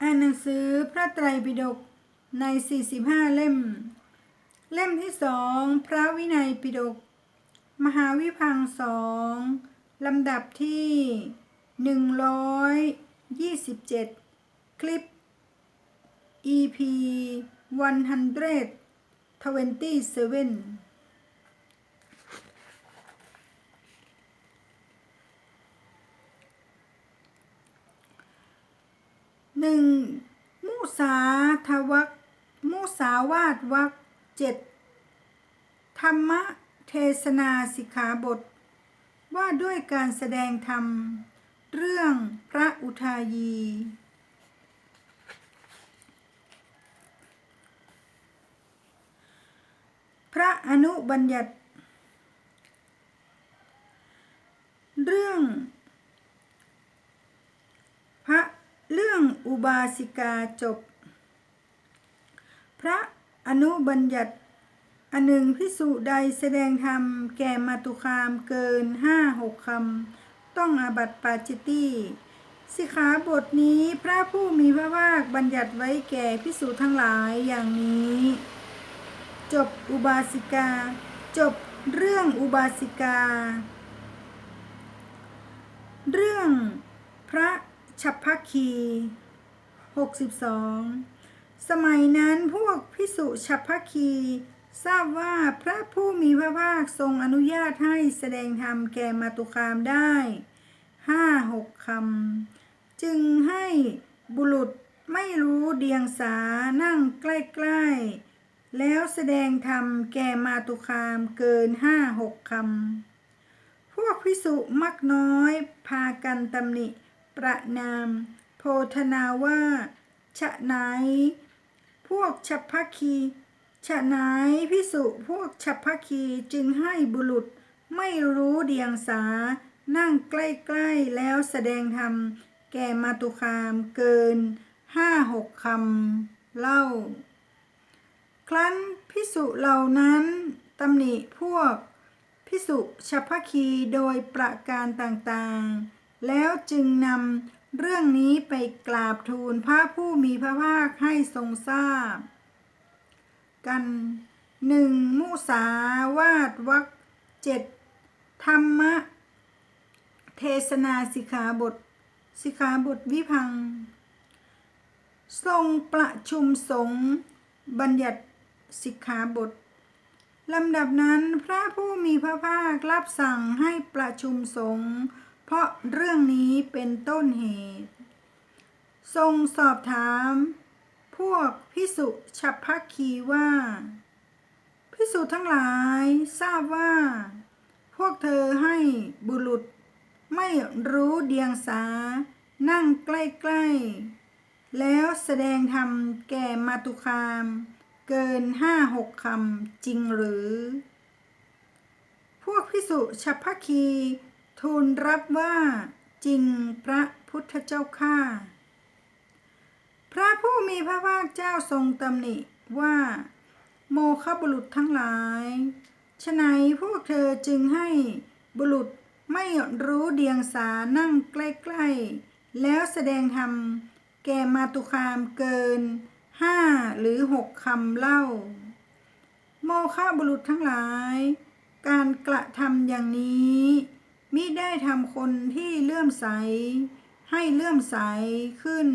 อ่านหนังสือพระไตรปิฎกใน 45 เล่ม เล่มที่สองพระวินัยปิฎกมหาวิพังสองลำดับที่ 127 คลิป EP 127 หนึ่งมุสาทวักมุสาวาทวักเจ็ดธรรมเทศนาสิกขาบท ว่าด้วยการแสดงธรรม เรื่องพระอุทายี พระอนุบัญญัติ เรื่อง พระ เรื่องอุบาสิกาจบ พระอนุบัญญัติอันหนึ่งพิสุใดแสดงธรรมแก่มาตุคามเกินห้าหกคำต้องอาบัติปาจิตตีสิขาบทนี้พระผู้มีพระภาคบัญญัติไว้แก่พิสุทั้งหลายอย่างนี้ จบอุบาสิกา จบเรื่องอุบาสิกา เรื่องพระ ฉับพพคี62 สมัยนั้นพวกพิสุฉับพพคีทราบว่าพระผู้มีพระภาคทรงอนุญาตให้แสดงธรรมแก่มาตุคามได้ห้าหกคำ จึงให้บุรุษไม่รู้เดียงสานั่งใกล้ๆ แล้วแสดงธรรมแก่มาตุคามเกินห้าหกคำ พวกพิสุมักน้อยพากันตำหนิ ประนาม โพธนาว่า ฉะไหน พวกฉัพพคีฉะไหนพิสุพวกฉัพพคีจึงให้บุรุษไม่รู้เดียงสา นั่งใกล้ๆแล้วแสดงธรรม แก่มาตุคามเกินห้าหกคำเล่า ครั้นพิสุเหล่านั้นตำหนิพวกพิสุฉัพพคีโดยประการต่างๆ แล้วจึงนำเรื่องนี้ไปกราบทูลพระผู้มีพระภาคให้ทรงทราบ กันหนึ่งมุสาวาทวักเจ็ดธรรมะ เทศนาสิกขาบท สิกขาบทวิพัง ทรงประชุมสงฆ์บัญญัติสิกขาบทลำดับนั้นพระผู้มีพระภาครับสั่งให้ประชุมสงฆ์ เพราะเรื่องนี้เป็นต้นเหตุ ทรงสอบถาม พวกพิสุฉัพพคีว่าพิสุทั้งหลายทราบว่า พวกเธอให้บุรุษ ไม่รู้เดียงสา นั่งใกล้ๆ แล้วแสดงธรรมแก่มาตุคาม เกินห้าหกคำจริงหรือ พวกพิสุฉัพพคี ทูลรับว่าจริงพระพุทธเจ้าข้าพระผู้มีพระภาคเจ้าทรงตำหนิว่า โมฆะบุรุษทั้งหลายฉไนพวกเธอจึงให้บุรุษไม่รู้เดียงสานั่งใกล้ๆ แล้วแสดงธรรมแก่มาตุคามเกินห้าหรือหกคำเล่า โมฆะบุรุษทั้งหลาย การกระทำอย่างนี้ มิได้ทำคนที่เลื่อมใส ให้เลื่อมใสขึ้น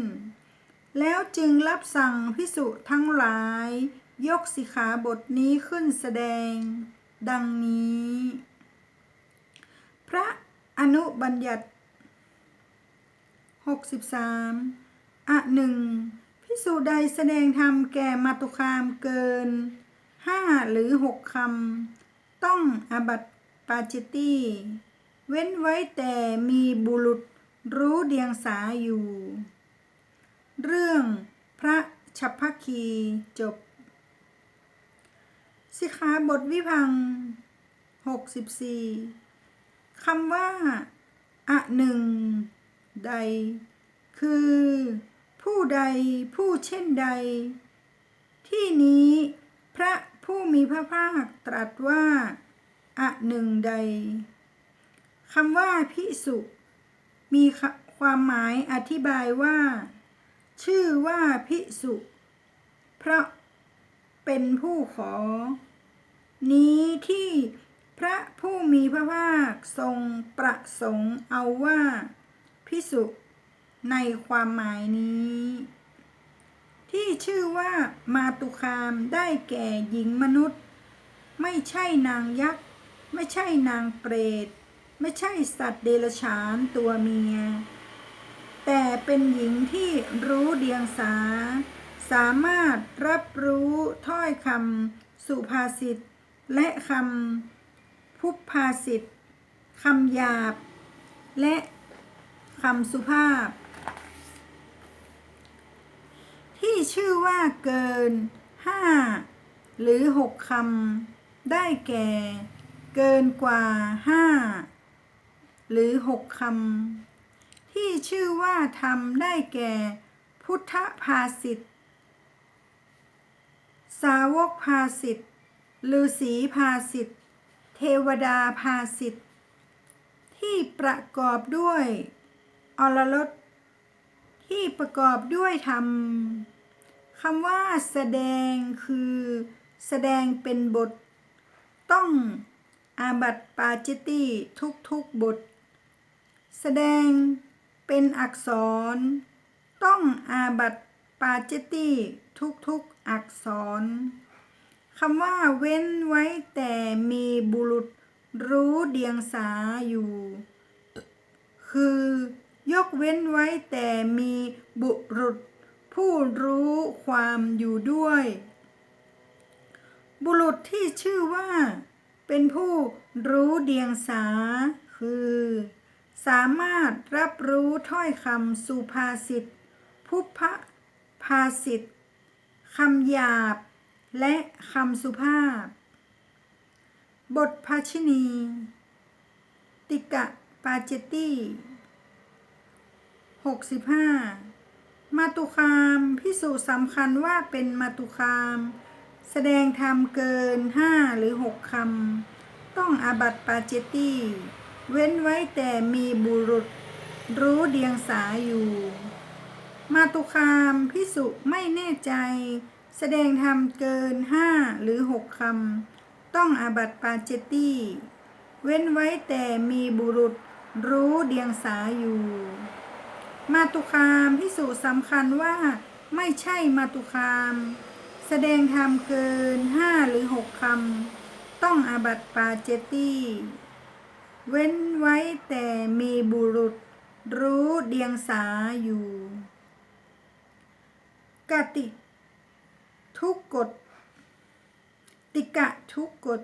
แล้วจึงรับสั่งพิสุทั้งหลาย ยกสิขาบทนี้ขึ้นแสดง ดังนี้ พระอนุบัญญัติ 63อะหนึ่งพิสุใดแสดงธรรมแก่มาตุคามเกินห้าหรือหกคำ ต้องอบัตปาจิตตี เว้นไว้แต่มีบุรุษรู้เดียงสาอยู่ เรื่องพระฉัพพคีจบ สิกขาบทวิพังค์64คำว่า อะหนึ่ง ใด คือ ผู้ใดผู้เช่นใด ที่นี้พระผู้มีพระภาคตรัสว่า อะหนึ่งใด คำว่าพิสุมีความหมายอธิบายว่า ชื่อว่าพิสุเพราะเป็นผู้ขอ นี้ที่พระผู้มีพระภาคทรงประสงค์เอาว่าพิสุในความหมายนี้ ที่ชื่อว่ามาตุคามได้แก่หญิงมนุษย์ ไม่ใช่นางยักษ์ ไม่ใช่นางเปรต ไม่ใช่สัตว์เดรัจฉานตัวเมีย แต่เป็นหญิงที่รู้เดียงสา สามารถรับรู้ถ้อยคำสุภาษิต และคำพุพภาษิตคำหยาบ และคำสุภาพ ที่ชื่อว่าเกินห้าหรือหกคำได้แก่ เกินกว่าห้า หรือหกคำที่ชื่อว่าทำได้แก่ พุทธภาษิตสาวกภาษิตฤาษีภาษิตเทวดาภาษิตที่ประกอบด้วยอรรถที่ประกอบด้วยธรรมคำว่าแสดงคือ แสดงเป็นบท ต้องอาบัติปาจิตติทุกทุกๆบท แสดงเป็นอักษร ต้องอาบัตปาเจตติทุกทุกๆอักษรคำว่าเว้นไว้แต่มีบุรุษรู้เดียงสาอยู่ คือยกเว้นไว้แต่มีบุรุษ ผู้รู้ความอยู่ด้วย บุรุษที่ชื่อว่า เป็นผู้รู้เดียงสาคือ สามารถรับรู้ถ้อยคำสุภาษิตพุพพภาษิตคำหยาบ และคำสุภาพ บทภาชินี ติกะปาเจตตี้65 มาตุคามพิสูจน์สำคัญว่าเป็นมาตุคาม แสดงธรรมเกิน 5 หรือ 6คำต้องอาบัติปาเจตตี้ เว้นไว้แต่มีบุรุษรู้เดียงสาอยู่ มาตุคามพิสุไม่แน่ใจ แสดงธรรมเกิน5หรือ6คำ ต้องอาบัติปาเจตี้ เว้นไว้แต่มีบุรุษรู้เดียงสาอยู่ มาตุคามพิสูจน์สำคัญว่าไม่ใช่มาตุคาม แสดงธรรมเกินห้าหรือหกคำ ต้องอาบัติปาเจตตี้ เว้นไว้แต่มีบุรุษรู้เดียงสาอยู่ กติทุกกฎติกะทุกกฎ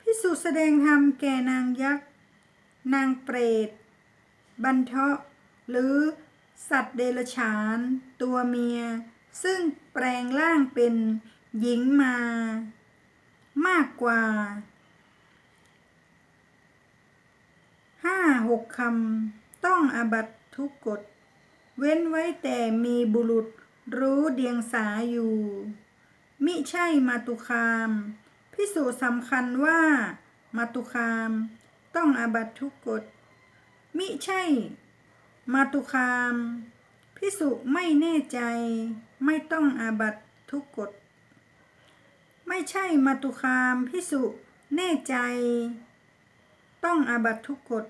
พิสูจน์แสดงธรรมแก่นางยักษ์ นางเปรต บันเทาะ หรือสัตว์เดรัจฉาน ตัวเมีย ซึ่งแปลงร่างเป็นหญิงมา มากกว่า ห้าหกคำต้องอาบัตทุกกฎ เว้นไว้แต่มีบุรุษรู้เดียงสาอยู่ มิใช่มาตุคาม พิสูจน์สำคัญว่ามาตุคาม ต้องอาบัตทุกกฎ มิใช่ มาตุคาม พิสุไม่แน่ใจ ไม่ต้องอาบัตทุกกฎ ไม่ใช่มาตุคามพิสุแน่ใจ ต้องอาบัตทุกกฎ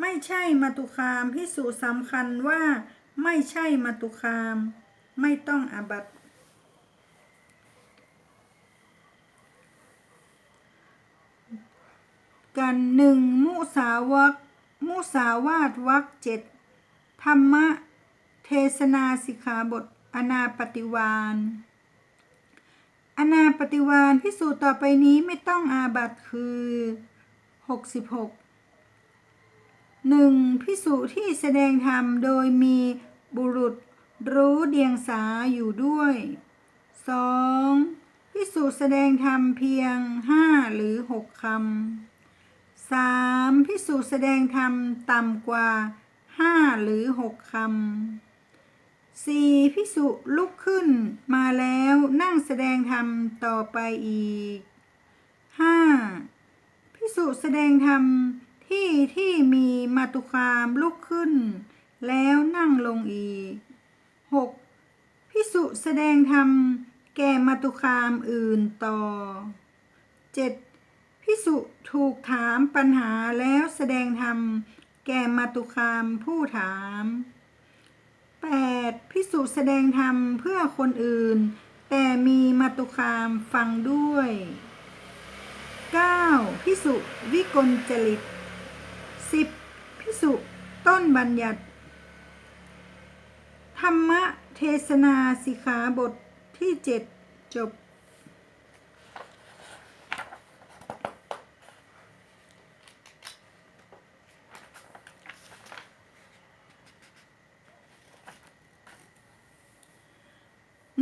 ไม่ใช่มาตุคามพิสุสำคัญว่า ไม่ใช่มาตุคาม ไม่ต้องอาบัตกันหนึ่งมุสาวกมุสาวาทวักเจ็ดธรรมะ เทศนาสิกขาบท อนาปฏิวานอนาปฏิวานพิสูจน์ต่อไปนี้ไม่ต้องอาบัตคือหกสิบ หนึ่งพิสูจน์ที่แสดงธรรมโดยมีบุรุษรู้เดียงสาอยู่ด้วยสองพิสูจน์แสดงธรรมเพียงห้าหรือหกคำสามพิสูจน์แสดงธรรมต่ำกว่าห้าหรือหกคำสี่พิสุลุกขึ้นมาแล้วนั่งแสดงธรรมต่อไปอีกห้าพิสุแสดงธรรม ที่ที่มีมาตุคามลุกขึ้น แล้วนั่งลงอีก 6. พิสุแสดงธรรมแก่มาตุคามอื่นต่อ 7. พิสุถูกถามปัญหาแล้วแสดงธรรมแก่มาตุคามผู้ถาม 8. พิสุแสดงธรรมเพื่อคนอื่น แต่มีมาตุคามฟังด้วย 9. พิสุวิกลจริต 10. พิสุต้นบัญญัติ ธรรมเทศนาสิกขาบทที่เจ็ดจบ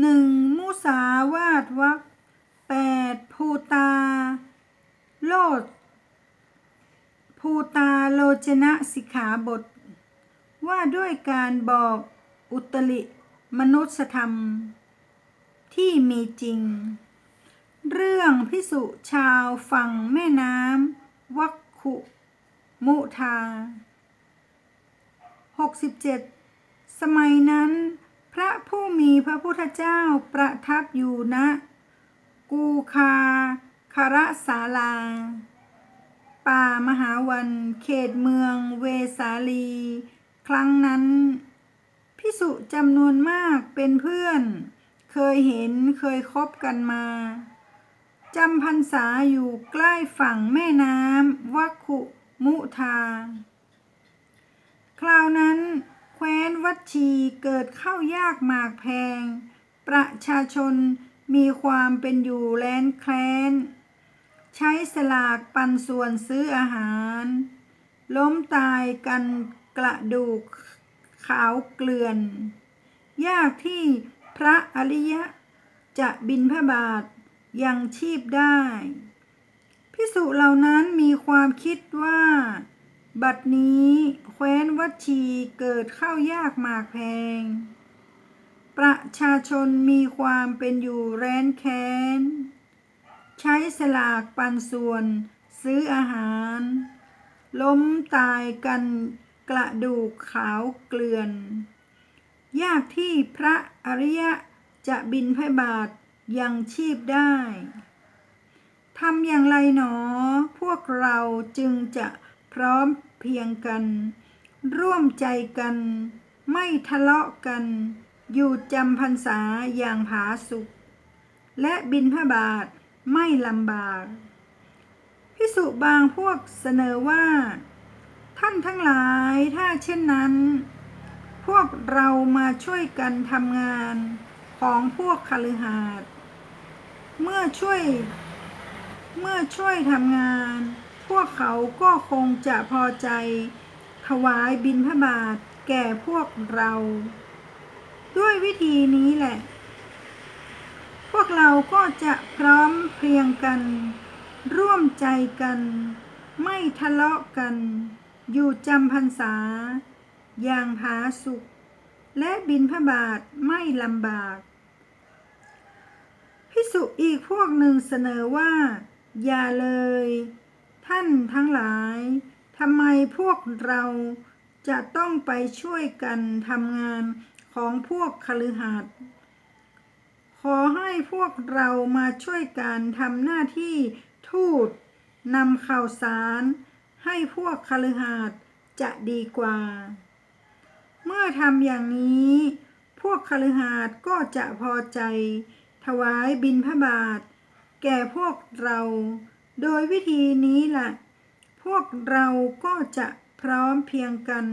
หนึ่งมุสาวาทวักแปดภูตา โลด ภูตาโลจนะสิกขาบท ว่าด้วยการบอกอุตริมนุษยธรรม ที่มีจริง เรื่องพิสุชาวฝั่งแม่น้ำวัคคุมุทา 67 สมัยนั้น พระผู้มีพระพุทธเจ้าประทับอยู่ณกูคาคารสาลา ป่ามหาวันเขตเมืองเวสาลี ครั้งนั้นพิสุจำนวนมากเป็นเพื่อน เคยเห็นเคยคบกันมาจำพรรษาอยู่ใกล้ฝั่งแม่น้ำวัคคุมุทา คราวนั้นแคว้นวัดชีเกิดเข้ายากหมากแพง ประชาชนมีความเป็นอยู่แล้นแคลน ใช้สลากปันส่วนซื้ออาหาร ล้มตายกันกระดูกขาวเกลื่อน ยากที่พระอริยะจะบินพระบาทยังชีพได้ พิสุเหล่านั้นมีความคิดว่า บัดนี้แคว้นวัชีเกิดเข้ายากหมากแพง ประชาชนมีความเป็นอยู่แร้นแค้น ใช้สลากปันส่วน ซื้ออาหาร ล้มตายกันกระดูกขาวเกลื่อน ยากที่พระอริยะจะบินพบาทยังชีพได้ทำอย่างไรหนอ พวกเราจึงจะพร้อมเพียงกัน ร่วมใจกัน ไม่ทะเลาะกัน อยู่จำพรรษาอย่างผาสุกและบินพบาท ไม่ลำบาก พิสุบางพวกเสนอว่า ท่านทั้งหลายถ้าเช่นนั้น พวกเรามาช่วยกันทำงานของพวกคฤหาสน์เมื่อช่วย เมื่อช่วยทำงาน พวกเขาก็คงจะพอใจ ถวายบิณฑบาตแก่พวกเรา ด้วยวิธีนี้แหละ พวกเราก็จะพร้อมเพรียงกัน ร่วมใจกัน ไม่ทะเลาะกัน อยู่จำพรรษา อย่างผาสุกและบินพระบาทไม่ลำบากพิสุอีกพวกหนึ่งเสนอว่า อย่าเลย ท่านทั้งหลายทำไมพวกเราจะต้องไปช่วยกันทำงานของพวกคฤหัสถ์ อให้พวกเรามาช่วยกันทำหน้าที่ทูตนำข่าวสาร ให้พวกคฤหัสถ์จะดีกว่า เมื่อทำอย่างนี้ พวกคฤหัสถ์ก็จะพอใจ ถวายบิณฑบาตแก่พวกเรา โดยวิธีนี้แหละพวกเราก็จะพร้อมเพียงกัน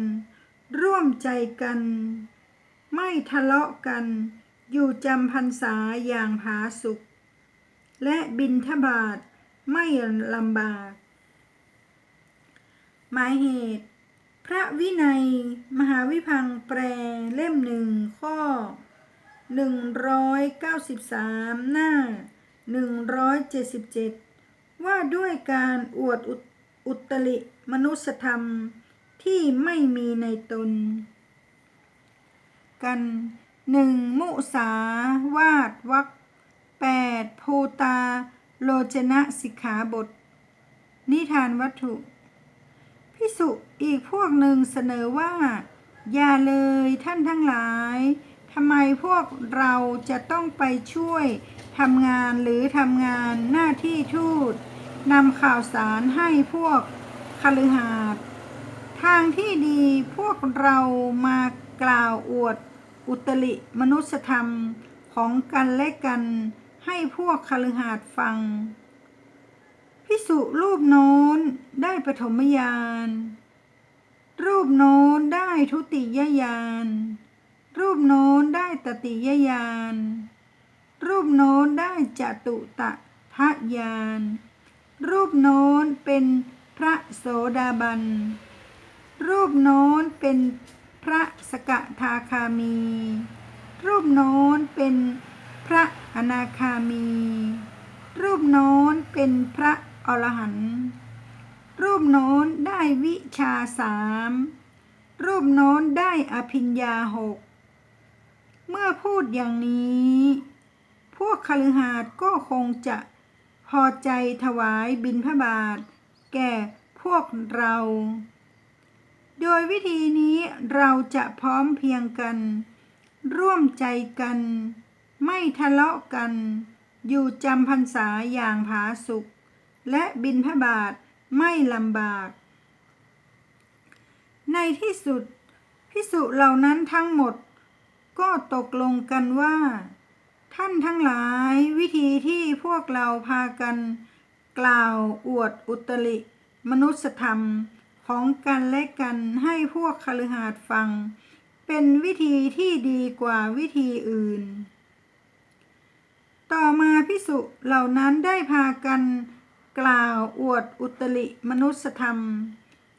ร่วมใจกัน ไม่ทะเลาะกัน อยู่จำพรรษาอย่างผาสุกและบินทบาทไม่ลำบาก หมายเหตุ พระวินัย มหาวิพังแปลเล่มหนึ่งข้อ 193 หน้า 177 ว่าด้วยการอวดอุอุตริมนุสธรรมที่ไม่มีในตน กัน หนึ่งมุสาวาดวักแปดภูตา โลจนะสิกขาบท นิทานวัตถุพิสุอีกพวกหนึ่งเสนอว่า อย่าเลยท่านทั้งหลายทำไมพวกเราจะต้องไปช่วยทำงานหรือทำงานหน้าที่ทูตนำข่าวสารให้พวกคฤหาสน์ทางที่ดีพวกเรามากล่าวอวด อุตริมนุสธรรมของกันและกันให้พวกคฤหาสน์ฟัง พิสุรูปโน้นได้ปฐมญาณรูปโน้นได้ทุติยญาณรูปโน้นได้ตติยญาณรูปโน้นได้จตุตะทะญาณรูปโน้นเป็นพระโสดาบัน รูปโน้นเป็น พระสกทาคามี รูปโน้นเป็นพระอนาคามี รูปโน้นเป็นพระอรหันต์รูปโน้นได้วิชาสามรูปโน้นได้อภิญญาหกเมื่อพูดอย่างนี้ พวกคฤหาสน์ก็คงจะพอใจถวายบิณฑบาตแก่พวกเรา โดยวิธีนี้เราจะพร้อมเพียงกัน ร่วมใจกัน ไม่ทะเลาะกัน อยู่จำพรรษาอย่างผาสุกและบินพบาทไม่ลำบาก ในที่สุดพิสุเหล่านั้นทั้งหมด ก็ตกลงกันว่า ท่านทั้งหลายวิธีที่พวกเราพากัน กล่าวอวดอุตริมนุสธรรม ของกันและกันให้พวกคฤหาสน์ฟัง เป็นวิธีที่ดีกว่าวิธีอื่น ต่อมาพิสุเหล่านั้นได้พากันกล่าวอวดอุตริมนุสธรรม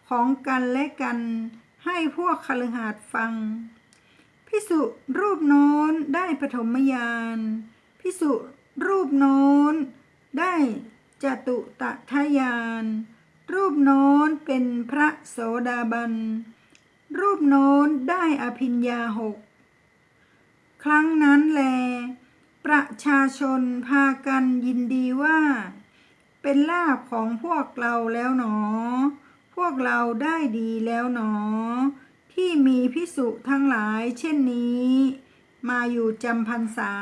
ของกันและกันให้พวกคฤหาสน์ฟัง พิสุรูปโน้นได้ปฐมญาณพิสุรูปโน้นได้จตุตะทะยาน รูปโน้นเป็นพระโสดาบัน รูปโน้นได้อภิญญาหก ครั้งนั้นแล ประชาชนพากันยินดีว่า เป็นลาภของพวกเราแล้วหนอ พวกเราได้ดีแล้วหนอ ที่มีพิสุทั้งหลายเช่นนี้ มาอยู่จำพรรษา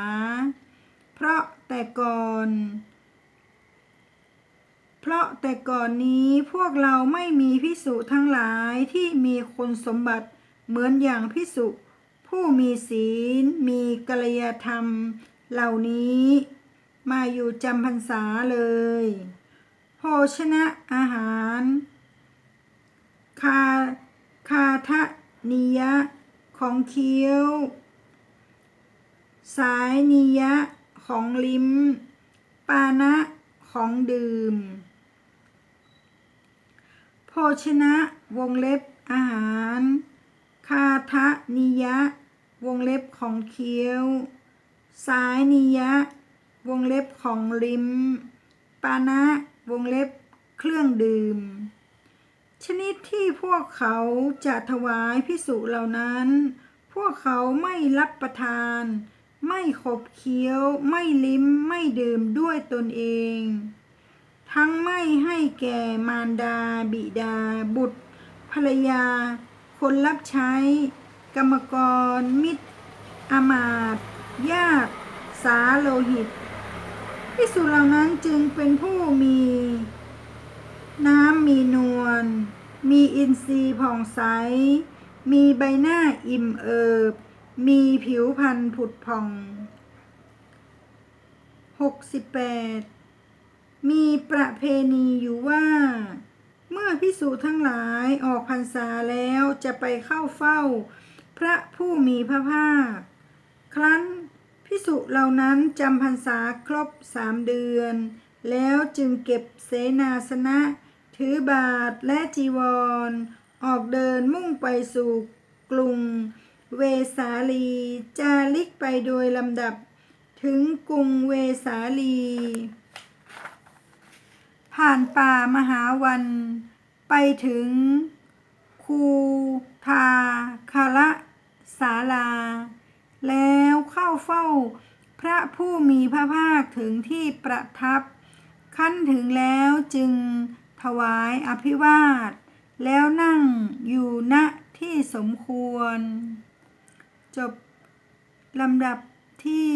เพราะแต่ก่อน เพราะแต่ก่อนนี้พวกเราไม่มีพิสุทั้งหลายที่มีคุณสมบัติเหมือนอย่างพิสุผู้มีศีล มีกัลยาธรรม เหล่านี้ มาอยู่จำพรรษาเลย โภชนะอาหาร คาคาทะนิยะ ของเคี้ยว สายนิยะ ของลิ้ม ปานะของดื่ม ภชนะวงเล็บอาหาร คาทะนิยะ วงเล็บของเคี้ยว สายนิยะ วงเล็บของลิ้มปานะวงเล็บเครื่องดื่ม ชนิดที่พวกเขาจะถวายพิสุเหล่านั้น พวกเขาไม่รับประทาน ไม่ขบเคี้ยว ไม่ลิ้ม ไม่ดื่มด้วยตนเอง ทั้งไม่ให้แก่มารดาบิดาบุตร ภรรยา คนรับใช้ กรรมกร มิตรอามาตย์ญาติสาโลหิตพิสุเหล่านั้นจึงเป็นผู้มี น้ำมีนวล มีอินทรีย์ผ่องใส มีใบหน้าอิ่มเอิบ มีผิวพรรณผุดผ่อง 68 มีประเพณีอยู่ว่า เมื่อพิสูจทั้งหลายออกพรรษาแล้วจะไปเข้าเฝ้า พระผู้มีพระภาค ครั้นพิสุเหล่านั้นจำพรรษาครบสามเดือน แล้วจึงเก็บเสนาสนะ ถือบาทและจีวร ออกเดินมุ่งไปสู่กรุง เวสาลีจาริกไปโดยลำดับ ถึงกรุงเวสาลี ผ่านป่ามหาวัน ไปถึง คูทาคาระศาลา แล้วเข้าเฝ้าพระผู้มีพระภาคถึงที่ประทับ ขั้นถึงแล้วจึงถวายอภิวาท แล้วนั่งอยู่ณที่สมควร จบลำดับที่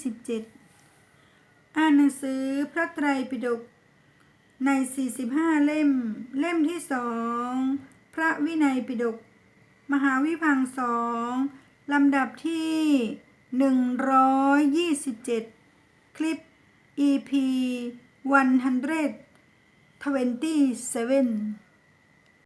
127 อ่านหนังสือพระไตรปิฎกใน 45 เล่ม เล่มที่สองพระวินัยปิฎกมหาวิพังสองลำดับที่ 127 คลิป EP 127